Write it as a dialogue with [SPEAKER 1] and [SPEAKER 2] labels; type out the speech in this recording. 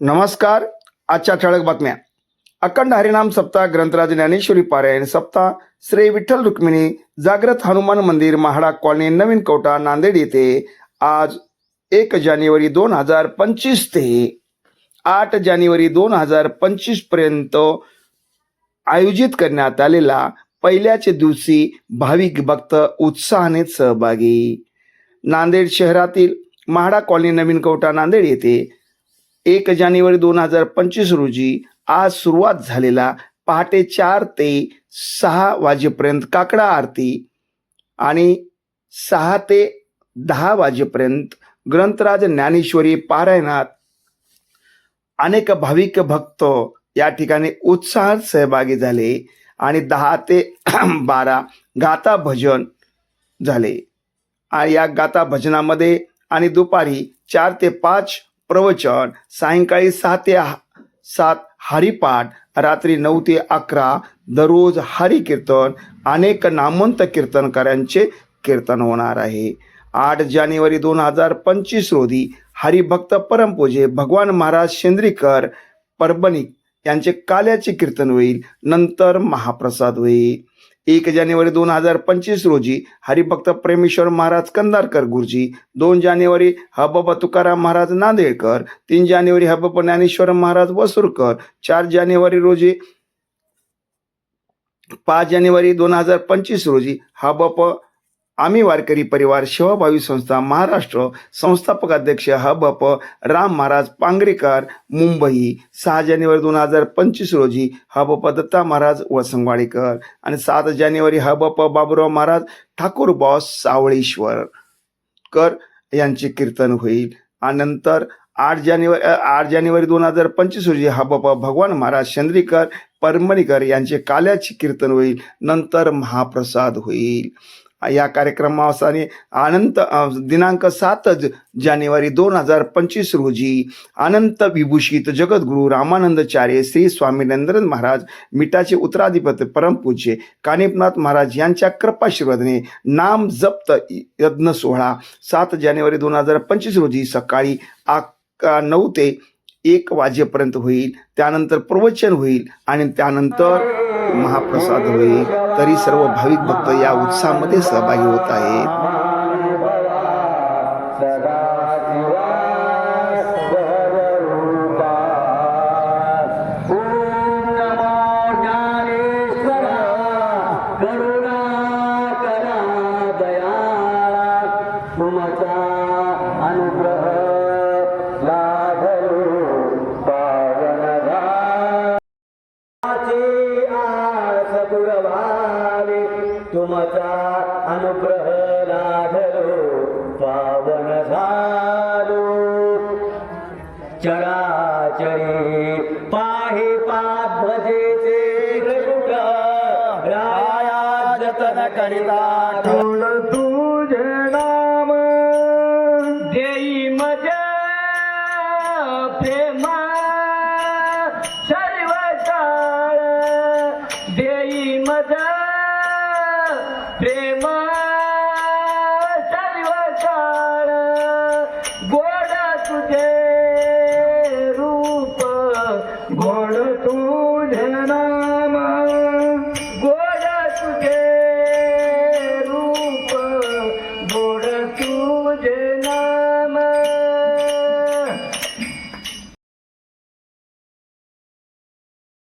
[SPEAKER 1] नमस्कार आजच्या ठळक बातम्या. अखंड हरिनाम सप्ताह ग्रंथराज ज्ञानेश्वरी पारायण सप्ताह श्री विठ्ठल रुक्मिणी जागृत हनुमान मंदिर महाडा कॉलनी नवीन कोटा नांदेड येथे आज एक जानेवारी दोन हजार पंचवीस ते आठ जानेवारी दोन हजार पंचवीसपर्यंत आयोजित करण्यात आलेला पहिल्याच दिवशी भाविक भक्त उत्साहाने सहभागी. नांदेड शहरातील महाडा कॉलनी नवीन कवटा नांदेड येथे एक जानेवारी दोन हजार पंचवीस रोजी आज सुरुवात झालेला पहाटे चार ते सहा वाजेपर्यंत काकडा आरती आणि सहा ते दहा वाजेपर्यंत ग्रंथराज ज्ञानेश्वरी पारायणात अनेक भाविक भक्त या ठिकाणी उत्साहात सहभागी झाले आणि दहा ते बारा गाता भजन झाले. आणि या गाता भजनामध्ये आणि दुपारी चार ते पाच प्रवचन सायंकाळी सहा ते सात हरिपाठ रात्री नऊ ते अकरा दररोज हरी कीर्तन अनेक नामवंत कीर्तनकारांचे कीर्तन होणार आहे. आठ जानेवारी दोन हजार पंचवीस रोजी हरिभक्त परमपूजे भगवान महाराज शेंद्रीकर परभणी यांचे काल्याचे कीर्तन होईल नंतर महाप्रसाद होईल. एक जानेवारी दोन हजार पंचवीस रोजी हरिभक्त प्रेमेश्वर महाराज कंदारकर गुरुजी दोन जानेवारी हबाबा तुकाराम महाराज नांदेडकर तीन जानेवारी हबप ज्ञानेश्वर महाराज वसुरकर चार जानेवारी रोजी पाच जानेवारी दोन हजार पंचवीस रोजी हबाबा आम्ही वारकरी परिवार शिवभावी संस्था महाराष्ट्र संस्थापक अध्यक्ष हबप राम महाराज पांगरेकर मुंबई सहा जानेवारी दोन हजार पंचवीस रोजी हबप दत्ता महाराज वसंगवाडीकर आणि सात जानेवारी हबप बाबुराव महाराज ठाकूर बॉस सावळेश्वर कर यांचे कीर्तन होईल. आणि नंतर आठ जानेवारी आठ जानेवारी दोन हजार पंचवीस रोजी हा बाबा भगवान महाराज चंद्रीकर परमणीकर यांचे काल्याचे कीर्तन होईल. नंतर महाप्रसाद होईल. या कार्यक्रमावसाने अनंत दिनांक सात जानेवारी दोन हजार पंचवीस रोजी अनंत विभूषित जगद्गुरु रामानंदचार्य श्री स्वामी महाराज मिठाचे उत्तराधिपत परमपूज्य कानिपनाथ महाराज यांच्या कृपाशीर्वादाने नाम जप्त यज्ञ सोहळा सात जानेवारी दोन हजार पंचवीस रोजी सकाळी अकरा नऊ ते एक वाजेपर्यंत होईल. त्यानंतर प्रवचन होईल आणि त्यानंतर महाप्रसाद होईल. तरी सर्व भाविक भक्त या उत्साहामध्ये सहभागी होत आहेत.
[SPEAKER 2] अनुग्रह अनुग्रह लाभलो पावन झालो चराचरी पाहे पाध्वजेचे त्रिकुट राया जतन करिता। ठेवल तुझे नाम। देई मज प्रेम सर्व देई मज। प्रेम